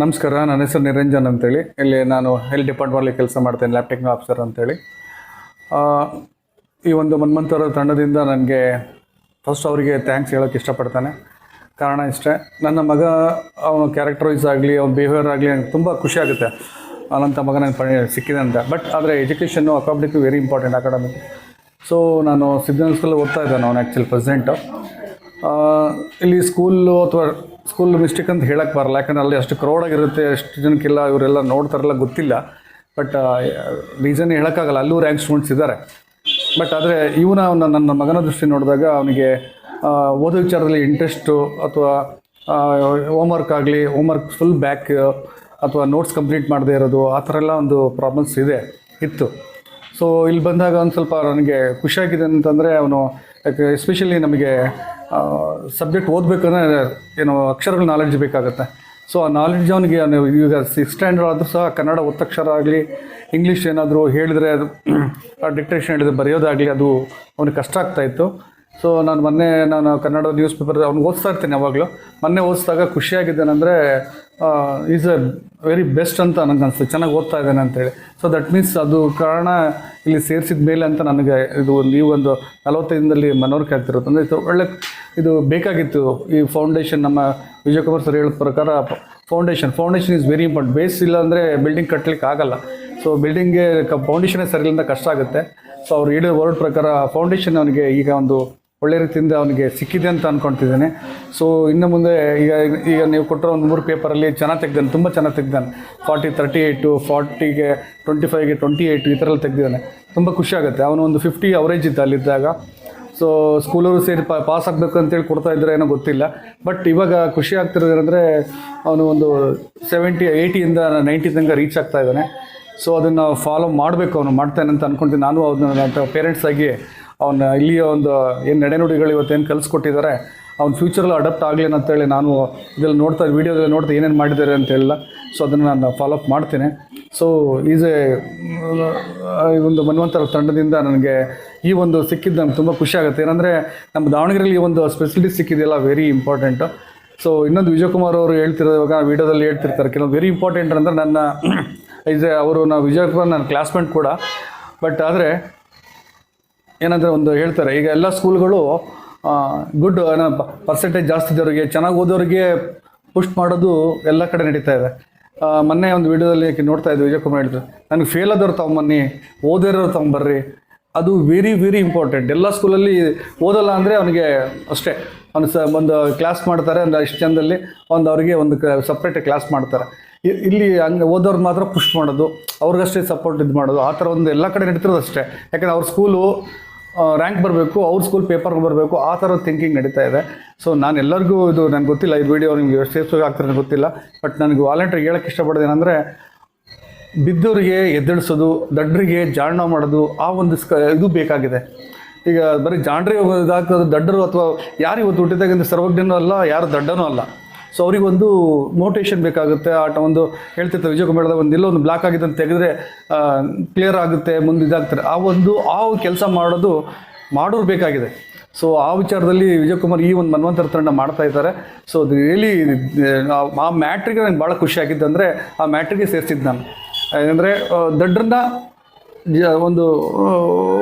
ನಮಸ್ಕಾರ, ನನ್ನ ಹೆಸರು ನಿರಂಜನ್ ಅಂತೇಳಿ. ಇಲ್ಲಿ ನಾನು ಹೆಲ್ತ್ ಡಿಪಾರ್ಟ್ಮೆಂಟಲ್ಲಿ ಕೆಲಸ ಮಾಡ್ತೇನೆ ಲ್ಯಾಬ್ ಟೆಕ್ನೋ ಆಫೀಸರ್ ಅಂತೇಳಿ. ಈ ಒಂದು ಮನ್ಮಂತರ ತಂಡದಿಂದ ನನಗೆ ಫಸ್ಟ್ ಅವರಿಗೆ ಥ್ಯಾಂಕ್ಸ್ ಹೇಳೋಕ್ಕೆ ಇಷ್ಟಪಡ್ತಾನೆ. ಕಾರಣ ಇಷ್ಟೇ, ನನ್ನ ಮಗ ಅವನ ಕ್ಯಾರೆಕ್ಟರೈಸ್ ಆಗಲಿ, ಅವನ ಬಿಹೇವಿಯರ್ ಆಗಲಿ ನನಗೆ ತುಂಬ ಖುಷಿ ಆಗುತ್ತೆ. ಅವನಂಥ ಮಗ ನನಗೆ ಪಣಿ ಸಿಕ್ಕಿದೆ ಅಂತ. ಬಟ್ ಆದರೆ education academic very important academic so ನಾನು ಸಿದ್ಧಾಂತ ಸ್ಕೂಲಲ್ಲಿ ಓದ್ತಾ ಇದ್ದಾನೆ ಅವನು ಆ್ಯಕ್ಚುಲಿ ಪ್ರೆಸೆಂಟು ಇಲ್ಲಿ ಸ್ಕೂಲು ಅಥವಾ ಸ್ಕೂಲ್ ಮಿಸ್ಟೇಕ್ ಅಂತ ಹೇಳಕ್ಕೆ ಬರಲ್ಲ. ಯಾಕಂದರೆ ಅಲ್ಲಿ ಅಷ್ಟು ಕ್ರೌಡಾಗಿರುತ್ತೆ ಎಷ್ಟು ಜನಕ್ಕೆಲ್ಲ ಇವರೆಲ್ಲ ನೋಡ್ತಾರಲ್ಲ ಗೊತ್ತಿಲ್ಲ. ಬಟ್ ರೀಸನ್ ಹೇಳೋಕ್ಕಾಗಲ್ಲ. ಅಲ್ಲೂ ರ್ಯಾಂಕ್ ಸ್ಟೂಡೆಂಟ್ಸ್ ಇದ್ದಾರೆ. ಬಟ್ ಆದರೆ ಇವನ ನನ್ನ ಮಗನ ದೃಷ್ಟಿ ನೋಡಿದಾಗ ಅವನಿಗೆ ಓದೋ ವಿಚಾರದಲ್ಲಿ ಇಂಟ್ರೆಸ್ಟು ಅಥವಾ ಹೋಮ್ವರ್ಕ್ ಆಗಲಿ ಹೋಮ್ವರ್ಕ್ ಫುಲ್ ಬ್ಯಾಕ್ ಅಥವಾ ನೋಟ್ಸ್ ಕಂಪ್ಲೀಟ್ ಮಾಡದೇ ಇರೋದು, ಆ ಥರ ಎಲ್ಲ ಒಂದು ಪ್ರಾಬ್ಲಮ್ಸ್ ಇದೆ, ಇತ್ತು. ಸೊ ಇಲ್ಲಿ ಬಂದಾಗ ಒಂದು ಸ್ವಲ್ಪ ನನಗೆ ಖುಷಿಯಾಗಿದೆ ಅಂತಂದರೆ ಅವನು ಎಸ್ಪೆಷಲಿ ನಮಗೆ ಸಬ್ಜೆಕ್ಟ್ ಓದಬೇಕಂದ್ರೆ ಏನು ಅಕ್ಷರಗಳ ನಾಲೆಡ್ಜ್ ಬೇಕಾಗುತ್ತೆ. ಸೊ ಆ ನಾಲೆಡ್ಜ್ ಅವನಿಗೆ ಅವ್ನು ಈಗ ಸಿಕ್ಸ್ ಸ್ಟ್ಯಾಂಡರ್ಡ್ ಆದರೂ ಸಹ ಕನ್ನಡ ಒತ್ತಕ್ಷರ ಆಗಲಿ ಇಂಗ್ಲೀಷ್ ಏನಾದರೂ ಹೇಳಿದರೆ ಅದು ಡಿಕ್ಟೇಷನ್ ಹೇಳಿದ್ರೆ ಬರೆಯೋದಾಗಲಿ ಅದು ಅವನಿಗೆ ಕಷ್ಟ ಆಗ್ತಾಯಿತ್ತು ಸೊ ನಾನು ಮೊನ್ನೆ ನಾನು ಕನ್ನಡ ನ್ಯೂಸ್ ಪೇಪರ್ ಅವ್ನು ಓದಿಸ್ತಾ ಇರ್ತೀನಿ ಯಾವಾಗಲೂ. ಮೊನ್ನೆ ಓದಿಸಿದಾಗ ಖುಷಿಯಾಗಿದ್ದೇನೆಂದರೆ ಈಸ್ ಎ ವೆರಿ ಬೆಸ್ಟ್ ಅಂತ ನನಗೆ ಅನಿಸ್ತು ಚೆನ್ನಾಗಿ ಓದ್ತಾ ಇದ್ದಾನೆ ಅಂತೇಳಿ. ಸೊ ದಟ್ ಮೀನ್ಸ್ ಅದು ಕಾರಣ ಇಲ್ಲಿ ಸೇರಿಸಿದ ಮೇಲೆ ಅಂತ ನನಗೆ ಇದು ನೀವು ಒಂದು ನಲವತ್ತೈದರಲ್ಲಿ ಮನವರಿಕೆ ಆಗ್ತಿರುತ್ತೆ ಅಂದರೆ ಇದು ಒಳ್ಳೆ ಇದು ಬೇಕಾಗಿತ್ತು ಈ ಫೌಂಡೇಶನ್ ನಮ್ಮ ವಿಜಯಕುಮಾರ್ ಸರ್ ಹೇಳಿದ ಪ್ರಕಾರ foundation foundation is very important base ಇಲ್ಲ ಅಂದರೆ ಬಿಲ್ಡಿಂಗ್ ಕಟ್ಟಲಿಕ್ಕೆ ಆಗಲ್ಲ. ಸೊ ಬಿಲ್ಡಿಂಗ್ಗೆ ಫೌಂಡೇಶನೇ ಸರಿ ಇಲ್ಲ ಕಷ್ಟ ಆಗುತ್ತೆ. ಸೊ ಅವ್ರು ಹೇಳಿದ ವರ್ಡ್ ಪ್ರಕಾರ ಫೌಂಡೇಶನ್ ಅವನಿಗೆ ಈಗ ಒಂದು ಒಳ್ಳೆ ರೀತಿಯಿಂದ ಅವನಿಗೆ ಸಿಕ್ಕಿದೆ ಅಂತ ಅಂದ್ಕೊಳ್ತಿದ್ದೇನೆ ಸೊ ಇನ್ನು ಮುಂದೆ ಈಗ ಈಗ ನೀವು ಕೊಟ್ಟಿರೋ ಒಂದು ಮೂರು ಪೇಪರಲ್ಲಿ ಚೆನ್ನಾಗಿ ತೆಗ್ದಾನೆ, ತುಂಬ ಚೆನ್ನಾಗಿ ತೆಗ್ದಾನೆ. ಫಾರ್ಟಿ ತರ್ಟಿ ಏಯ್ಟು ಫಾರ್ಟಿಗೆ ಟ್ವೆಂಟಿ ಫೈವ್ಗೆ ಟ್ವೆಂಟಿ ಏಯ್ಟು ಈ ಥರಲ್ಲಿ ತೆಗ್ದಿದ್ದಾನೆ. ತುಂಬ ಖುಷಿ ಆಗುತ್ತೆ. ಅವನು ಒಂದು ಫಿಫ್ಟಿ ಅವರೇಜ್ ಇತ್ತು ಅಲ್ಲಿದ್ದಾಗ. ಸೊ ಸ್ಕೂಲವರು ಸೇರಿ ಪಾ, ಪಾಸ್ ಆಗಬೇಕು ಅಂತೇಳಿ ಕೊಡ್ತಾ ಇದ್ರೆ ಏನೋ ಗೊತ್ತಿಲ್ಲ. ಬಟ್ ಇವಾಗ ಖುಷಿ ಆಗ್ತಿರೋದಂದರೆ ಅವನು ಒಂದು ಸೆವೆಂಟಿ, ಏಯ್ಟಿಯಿಂದ ನೈಂಟಿ ತನಕ ರೀಚ್ ಆಗ್ತಾ ಇದ್ದಾನೆ. ಸೊ ಅದನ್ನು ಫಾಲೋ ಮಾಡಬೇಕು ಅವನು, ಮಾಡ್ತಾನೆ ಅಂತ ಅಂದ್ಕೊಂತೀನಿ ನಾನು ಅವನ ಪೇರೆಂಟ್ಸ್ ಆಗಿ ಅವನ ಇಲ್ಲಿಯ ಒಂದು ಏನು ನಡೆನುಡಿಗಳು ಇವತ್ತೇನು ಕಲಿಸ್ಕೊಟ್ಟಿದ್ದಾರೆ ಅವ್ನ ಫ್ಯೂಚರಲ್ಲಿ ಅಡಾಪ್ಟ್ ಆಗಲಿ ಅಂತೇಳಿ ನಾನು ಇದರಲ್ಲಿ ನೋಡ್ತಾ, ವೀಡಿಯೋದಲ್ಲಿ ನೋಡ್ತಾ ಏನೇನು ಮಾಡಿದ್ದಾರೆ ಅಂತ ಹೇಳಿಲ್ಲ. ಸೊ ಅದನ್ನು ನಾನು ಫಾಲೋ ಅಪ್ ಮಾಡ್ತೀನಿ. ಸೊ ಈಸ್ ಎ ಒಂದು ಮನ್ವಂತರ ತಂಡದಿಂದ ನನಗೆ ಈ ಒಂದು ಸಿಕ್ಕಿದ್ದು ನಂಗೆ ತುಂಬ ಖುಷಿ ಆಗುತ್ತೆ. ಏನಂದರೆ ನಮ್ಮ ದಾವಣಗೆರೆಯಲ್ಲಿ ಈ ಒಂದು ಸ್ಪೆಸಿಲಿಟಿ ಸಿಕ್ಕಿದೆಯಲ್ಲ ವೆರಿ ಇಂಪಾರ್ಟೆಂಟು ಸೊ ಇನ್ನೊಂದು ವಿಜಯಕುಮಾರ್ ಅವರು ಹೇಳ್ತಿರೋವಾಗ ವೀಡಿಯೋದಲ್ಲಿ ಹೇಳ್ತಿರ್ತಾರೆ. ಕೆಲವು ವೆರಿ ಇಂಪಾರ್ಟೆಂಟ್ ಅಂದರೆ ನನ್ನ ಈಸ್ ಎ ಅವರು, ನಾವು ವಿಜಯಕುಮಾರ್, ನನ್ನ ಕ್ಲಾಸ್ಮೇಟ್ ಕೂಡ. ಬಟ್ ಆದರೆ ಏನಂದರೆ ಒಂದು ಹೇಳ್ತಾರೆ, ಈಗ ಎಲ್ಲ ಸ್ಕೂಲ್ಗಳು ಗುಡ್ ಪರ್ಸೆಂಟೇಜ್ ಜಾಸ್ತಿ ಇದ್ದವರಿಗೆ, ಚೆನ್ನಾಗಿ ಓದೋರಿಗೆ ಪುಷ್ ಮಾಡೋದು ಎಲ್ಲ ಕಡೆ ನಡೀತಾ ಇದೆ. ಮೊನ್ನೆ ಒಂದು ವಿಡಿಯೋದಲ್ಲಿ ನೋಡ್ತಾ ಇದ್ದೆ ವಿಜಯಕುಮಾರ್ ಹೇಳಿದ್ರು ನನಗೆ ಫೇಲ್ ಆದವ್ರು ತೊಗೊಂಬನ್ನಿ ಓದಿರೋರು ತೊಗೊಂಬರ್ರಿ ಅದು ವೆರಿ ವೆರಿ ಇಂಪಾರ್ಟೆಂಟ್ ಎಲ್ಲ ಸ್ಕೂಲಲ್ಲಿ ಓದಲ್ಲ ಅಂದರೆ ಅವನಿಗೆ ಅಷ್ಟೇ. ಅವನು ಸ, ಒಂದು ಕ್ಲಾಸ್ ಮಾಡ್ತಾರೆ ಒಂದು ಇಷ್ಟು ಜನದಲ್ಲಿ ಒಂದು ಅವರಿಗೆ ಒಂದು ಸಪ್ರೇಟ್ ಕ್ಲಾಸ್ ಮಾಡ್ತಾರೆ. ಇಲ್ಲಿ ಹಂಗೆ ಓದೋರು ಮಾತ್ರ ಪುಷ್ ಮಾಡೋದು, ಅವ್ರಿಗಷ್ಟೇ ಸಪೋರ್ಟ್ ಇದು ಮಾಡೋದು, ಆ ಥರ ಒಂದು ಎಲ್ಲ ಕಡೆ ನಡೀತಿರೋದು ಅಷ್ಟೇ. ಯಾಕಂದರೆ ಅವ್ರ ಸ್ಕೂಲು ರ್ಯಾಂಕ್ ಬರಬೇಕು, ಅವ್ರ ಸ್ಕೂಲ್ ಪೇಪರ್ಗೆ ಬರಬೇಕು, ಆ ಥರ ಥಿಂಕಿಂಗ್ ನಡೀತಾ ಇದೆ. ಸೊ ನಾನು ಎಲ್ಲರಿಗೂ ಇದು ನನಗೆ ಗೊತ್ತಿಲ್ಲ, ಈ ವಿಡಿಯೋ ನಿಮಗೆ ಸೇಫ್ ಆಗ್ತಾರೆ ಗೊತ್ತಿಲ್ಲ ಬಟ್ ನನಗೆ ವಾಲಂಟ್ರಿಗೆ ಹೇಳೋಕ್ಕೆ ಇಷ್ಟಪಡೋದೇನೆಂದರೆ ಬಿದ್ದವರಿಗೆ ಎದ್ದೇಳಿಸೋದು ದಡ್ಡರಿಗೆ ಜಾಣ ಮಾಡೋದು, ಆ ಒಂದು ಸ್ಕ ಇದು ಬೇಕಾಗಿದೆ. ಈಗ ಬರೀ ಜಾಂಡ್ರಿ ಇದಾಕೋದು ದಡ್ಡರು ಅಥವಾ ಯಾರು ಇವತ್ತು ಹುಟ್ಟಿದಾಗಿಂದ ಸರ್ವಜ್ಞನೂ ಅಲ್ಲ, ಯಾರು ದಡ್ಡನೂ ಅಲ್ಲ. ಸೊ ಅವರಿಗೊಂದು ಮೋಟಿವೇಶನ್ ಬೇಕಾಗುತ್ತೆ. ಆಟ ಒಂದು ಹೇಳ್ತಿರ್ತಾರೆ ವಿಜಯಕುಮಾರದ ಒಂದು ಎಲ್ಲೋ ಒಂದು ಬ್ಲಾಕ್ ಆಗಿದೆ ಅಂತ ತೆಗೆದ್ರೆ ಕ್ಲಿಯರ್ ಆಗುತ್ತೆ ಮುಂದೆ ಇದಾಗ್ತಾರೆ. ಆ ಒಂದು ಆ ಕೆಲಸ ಮಾಡೋದು ಮಾಡೋರು ಬೇಕಾಗಿದೆ. ಸೊ ಆ ವಿಚಾರದಲ್ಲಿ ವಿಜಯಕುಮಾರ್ ಈ ಒಂದು ಮನ್ವಂತರ ತಂಡ ಮಾಡ್ತಾ ಇದ್ದಾರೆ. ಸೊ ಅದು ರಿಯಲಿ ಆ ಮ್ಯಾಟ್ರಿಗೆ ನನಗೆ ಭಾಳ ಖುಷಿ ಆಗಿದ್ದು ಅಂದರೆ ಆ ಮ್ಯಾಟ್ರಿಗೆ ಸೇರಿಸಿದ್ದು ನಾನು. ಯಾಕಂದರೆ ದಡ್ರನ್ನ ಒಂದು ಆ,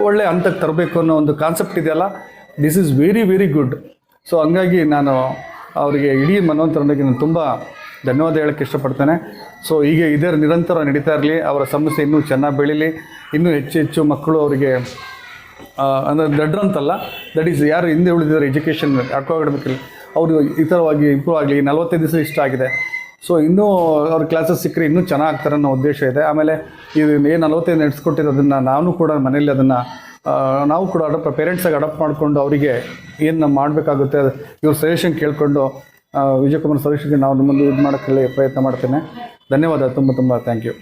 ಒಳ್ಳೆ ಹಂತಕ್ಕೆ ತರಬೇಕು ಅನ್ನೋ ಒಂದು ಕಾನ್ಸೆಪ್ಟ್ ಇದೆಯಲ್ಲ this is very very good so ಹಂಗಾಗಿ ನಾನು ಅವರಿಗೆ ಇಡೀ ಮನ್ವಂತರನಿಗೆ ನಾನು ತುಂಬ ಧನ್ಯವಾದ ಹೇಳೋಕ್ಕೆ ಇಷ್ಟಪಡ್ತೇನೆ. ಸೊ ಹೀಗೆ ಇದೇ ನಿರಂತರ ನಡೀತಾ ಇರಲಿ, ಅವರ ಸಮಸ್ಯೆ ಇನ್ನೂ ಚೆನ್ನಾಗಿ ಬೆಳೀಲಿ, ಇನ್ನೂ ಹೆಚ್ಚು ಹೆಚ್ಚು ಮಕ್ಕಳು ಅವರಿಗೆ ಅಂದರೆ ದಡ್ರಂತಲ್ಲ ದಟ್ ಈಸ್ ಯಾರು ಹಿಂದೆ ಉಳಿದಿದ್ದಾರೆ ಎಜುಕೇಷನ್ ಅಕಾಡೆಮಿಕಲಿ ಅವರು ಈ ಥರವಾಗಿ ಇಂಪ್ರೂವ್ ಆಗಲಿ ನಲವತ್ತೈದು ದಿವಸ ಇಷ್ಟ ಆಗಿದೆ. ಸೊ ಇನ್ನೂ ಅವ್ರ ಕ್ಲಾಸಸ್ ಸಿಕ್ಕರೆ ಇನ್ನೂ ಚೆನ್ನಾಗ್ತಾರೆ ಅನ್ನೋ ಉದ್ದೇಶ ಇದೆ. ಆಮೇಲೆ ಇದು ಏನು ನಲವತ್ತೈದು ನಡೆಸ್ಕೊಟ್ಟಿರೋದನ್ನು ನಾನು ಕೂಡ ಮನೇಲಿ ಅದನ್ನು ನಾವು ಕೂಡ ಅಡಪ್ ಪೇರೆಂಟ್ಸಾಗಿ ಅಡಾಪ್ಟ್ ಮಾಡಿಕೊಂಡು ಅವರಿಗೆ ಏನು ಮಾಡಬೇಕಾಗುತ್ತೆ ಇವ್ರ ಸಜೆಷನ್ ಕೇಳಿಕೊಂಡು ವಿಜಯಕುಮಾರ್ ಸಜೆಷನ್ಗೆ ನಾವು ಮುಂದೆ ಇದು ಮಾಡೋಕ್ಕೆ ಪ್ರಯತ್ನ ಮಾಡ್ತೇನೆ. ಧನ್ಯವಾದ, ತುಂಬ ತುಂಬ ಥ್ಯಾಂಕ್ ಯು